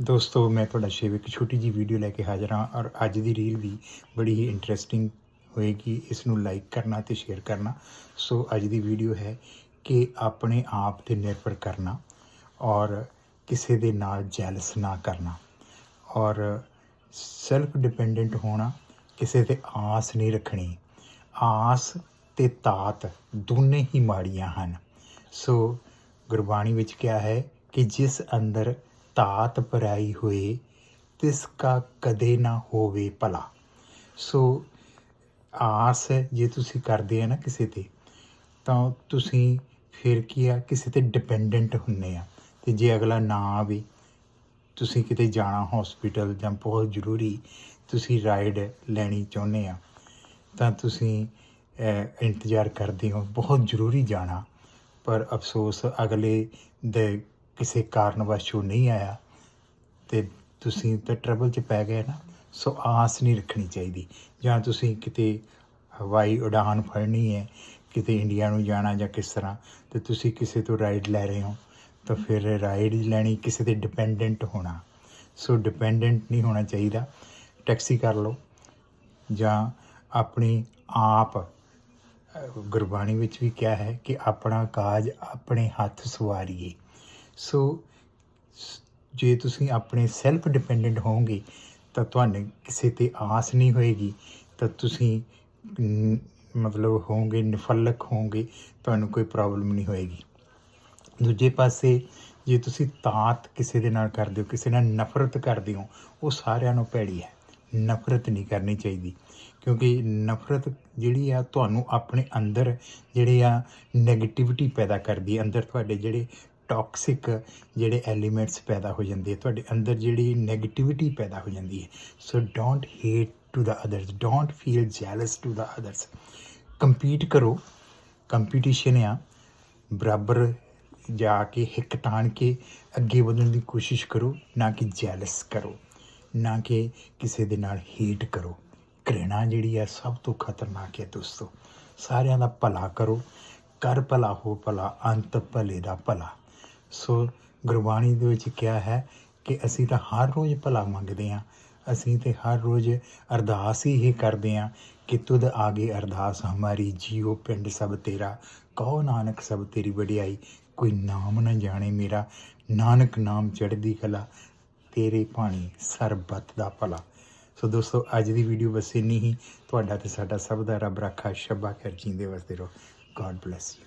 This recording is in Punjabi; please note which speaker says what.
Speaker 1: ਦੋਸਤੋ, ਮੈਂ ਤੁਹਾਡਾ ਸ਼ੇਵ ਇੱਕ ਛੋਟੀ ਜੀ ਵੀਡੀਓ ਲੈ ਕੇ ਹਾਜ਼ਰ ਹਾਂ ਔਰ ਅੱਜ ਦੀ ਰੀਲ ਵੀ ਬੜੀ ਹੀ ਇੰਟਰਸਟਿੰਗ ਹੋਏਗੀ। ਇਸ ਨੂੰ ਲਾਈਕ ਕਰਨਾ ਤੇ ਸ਼ੇਅਰ ਕਰਨਾ। ਸੋ ਅੱਜ ਦੀ ਵੀਡੀਓ ਹੈ ਕਿ ਆਪਣੇ ਆਪ ਤੇ ਨਿਰਭਰ ਕਰਨਾ ਔਰ ਕਿਸੇ ਦੇ ਨਾਲ ਜੈਲਸ ਨਾ ਕਰਨਾ ਔਰ ਸੈਲਫ ਡਿਪੈਂਡੈਂਟ ਹੋਣਾ ਕਿਸੇ ਤੇ ਆਸ ਨਹੀਂ ਰੱਖਣੀ। ਆਸ ਤੇ ਤਾਤ ਦੋਨੇ ਹੀ ਮਾੜੀਆਂ ਹਨ। ਸੋ ਗੁਰਬਾਣੀ ਵਿੱਚ ਕਿਹਾ ਹੈ ਕਿ ਜਿਸ ਅੰਦਰ ਤਾਤ ਪਰਾਈ ਹੋਏ, ਤਿਸ ਕਾ ਕਦੇ ਨਾ ਹੋਵੇ ਭਲਾ। ਸੋ ਆਸ ਜੇ ਤੁਸੀਂ ਕਰਦੇ ਆ ਨਾ ਕਿਸੇ ਤੇ, ਤਾਂ ਤੁਸੀਂ ਫਿਰ ਕੀ ਆ, ਕਿਸੇ ਤੇ ਡਿਪੈਂਡੈਂਟ ਹੁੰਨੇ ਆ। ਤੇ ਜੇ ਅਗਲਾ ਨਾ ਆਵੇ, ਤੁਸੀਂ ਕਿਤੇ ਜਾਣਾ ਹਸਪੀਟਲ ਜਾਂ ਬਹੁਤ ਜ਼ਰੂਰੀ ਤੁਸੀਂ ਰਾਈਡ ਲੈਣੀ ਚਾਹੁੰਦੇ ਆ, ਤਾਂ ਤੁਸੀਂ ਇੰਤਜ਼ਾਰ ਕਰਦੇ ਹੋ, ਬਹੁਤ ਜ਼ਰੂਰੀ ਜਾਣਾ। ਪਰ ਅਫਸੋਸ, ਅਗਲੇ ਦੇ ਕਿਸੇ ਕਾਰਨ ਵਜੋਂ ਨਹੀਂ ਆਇਆ ਤੇ ਤੁਸੀਂ ਤਾਂ ਟਰਬਲ 'ਚ ਪੈ ਗਏ ਨਾ, ਸੋ ਆਸ ਨਹੀਂ ਰੱਖਣੀ ਚਾਹੀਦੀ। ਜਾਂ ਤੁਸੀਂ ਕਿਤੇ ਹਵਾਈ ਉਡਾਨ ਫੜਨੀ ਹੈ, ਕਿਤੇ ਇੰਡੀਆ ਨੂੰ ਜਾਣਾ ਜਾਂ ਕਿਸ ਤਰ੍ਹਾਂ, ਤੇ ਤੁਸੀਂ ਕਿਸੇ ਤੋਂ ਰਾਈਡ ਲੈ ਰਹੇ ਹੋ, ਤਾਂ ਫਿਰ ਰਾਈਡ ਲੈਣੀ, ਕਿਸੇ ਤੇ ਡਿਪੈਂਡੈਂਟ ਹੋਣਾ। ਸੋ ਡਿਪੈਂਡੈਂਟ ਨਹੀਂ ਹੋਣਾ ਚਾਹੀਦਾ। ਟੈਕਸੀ ਕਰ ਲਓ, ਜਾਂ ਆਪਣੀ ਆਪ ਗੁਰਬਾਣੀ ਵਿੱਚ ਵੀ ਕਿਹਾ ਹੈ ਕਿ ਆਪਣਾ ਕਾਜ ਆਪਣੇ ਹੱਥ ਸਵਾਰੀਏ। ਸੋ ਸ- ਜੇ ਤੁਸੀਂ ਆਪਣੇ ਸੈਲਫ ਡਿਪੈਂਡੈਂਟ ਹੋਵੋਗੇ, ਤਾਂ ਤੁਹਾਨੂੰ ਕਿਸੇ ਤੇ ਆਸ ਨਹੀਂ ਹੋਏਗੀ। ਤਾਂ ਤੁਸੀਂ ਮਤਲਬ ਹੋਵੋਗੇ, ਨਿਫਲਕ ਹੋਵੋਗੇ, ਤੁਹਾਨੂੰ ਕੋਈ ਪ੍ਰੋਬਲਮ ਨਹੀਂ ਹੋਏਗੀ। ਦੂਜੇ ਪਾਸੇ ਜੇ ਤੁਸੀਂ ਤਾਤ ਕਿਸੇ ਦੇ ਨਾਲ ਕਰਦੇ ਹੋ, ਕਿਸੇ ਨਾਲ ਨਫ਼ਰਤ ਕਰਦੇ ਹੋ, ਉਹ ਸਾਰਿਆਂ ਨੂੰ ਭੈੜੀ ਹੈ। ਨਫ਼ਰਤ ਨਹੀਂ ਕਰਨੀ ਚਾਹੀਦੀ। ਕਿਉਂਕਿ ਨਫ਼ਰਤ ਜਿਹੜੀ ਆ, ਤੁਹਾਨੂੰ ਆਪਣੇ ਅੰਦਰ ਜਿਹੜੇ ਆ 네ਗੇਟਿਵਿਟੀ ਪੈਦਾ ਕਰਦੀ ਹੈ। ਅੰਦਰ ਤੁਹਾਡੇ ਜਿਹੜੇ ਟੌਕਸਿਕ ਜਿਹੜੇ ਐਲੀਮੈਂਟਸ ਪੈਦਾ ਹੋ ਜਾਂਦੇ ਆ, ਤੁਹਾਡੇ ਅੰਦਰ ਜਿਹੜੀ 네ਗੇਟਿਵਿਟੀ ਪੈਦਾ ਹੋ ਜਾਂਦੀ ਹੈ। So don't hate to the others don't feel jealous to the others compete ਕਰੋ ਕੰਪੀਟੀਸ਼ਨ ਆ, ਬਰਾਬਰ ਜਾ ਕੇ, ਹਿੱਕ ਤਾਣ ਕੇ ਅੱਗੇ ਵਧਣ ਦੀ ਕੋਸ਼ਿਸ਼ ਕਰੋ, ਨਾ ਕਿ ਜੈਲਸ ਕਰੋ, ਨਾ ਕਿ ਕਿਸੇ ਦੇ ਨਾਲ ਹੇਟ ਕਰੋ। ਘ੍ਰਿਣਾ ਜਿਹੜੀ ਆ, ਸਭ ਤੋਂ ਖਤਰਨਾਕ ਹੈ ਦੋਸਤੋ। ਸਾਰਿਆਂ ਦਾ ਭਲਾ ਕਰੋ, ਕਰ ਭਲਾ, ਹੋ ਭਲਾ, ਅੰਤ ਭਲੇ ਦਾ ਭਲਾ। ਸੋ ਗੁਰਬਾਣੀ ਦੇ ਵਿੱਚ ਕਿਹਾ ਹੈ ਕਿ ਅਸੀਂ ਤਾਂ ਹਰ ਰੋਜ਼ ਭਲਾ ਮੰਗਦੇ ਹਾਂ। ਅਸੀਂ ਤੇ ਹਰ ਰੋਜ਼ ਅਰਦਾਸ ਹੀ ਇਹ ਕਰਦੇ ਹਾਂ ਕਿ ਤੁਧ ਆਗੇ ਅਰਦਾਸ ਹਮਾਰੀ, ਜੀਓ ਪਿੰਡ ਸਭ ਤੇਰਾ, ਕਹੋ ਨਾਨਕ ਸਭ ਤੇਰੀ ਵਡਿਆਈ, ਕੋਈ ਨਾਮ ਨਾ ਜਾਣੇ ਮੇਰਾ, ਨਾਨਕ ਨਾਮ ਚੜ੍ਹਦੀ ਕਲਾ, ਤੇਰੇ ਪਾਣੀ ਸਰਬੱਤ ਦਾ ਭਲਾ। ਸੋ ਦੋਸਤੋ, ਅੱਜ ਦੀ ਵੀਡੀਓ ਬਸ ਇੰਨੀ ਹੀ। ਤੁਹਾਡਾ ਤੇ ਸਾਡਾ ਸਭ ਦਾ ਰੱਬ ਰਾਖਾ ਸ਼ੱਬਾ ਖੈਰ ਜੀਂਦੇ ਵਸਦੇ ਰਹੋ। God bless you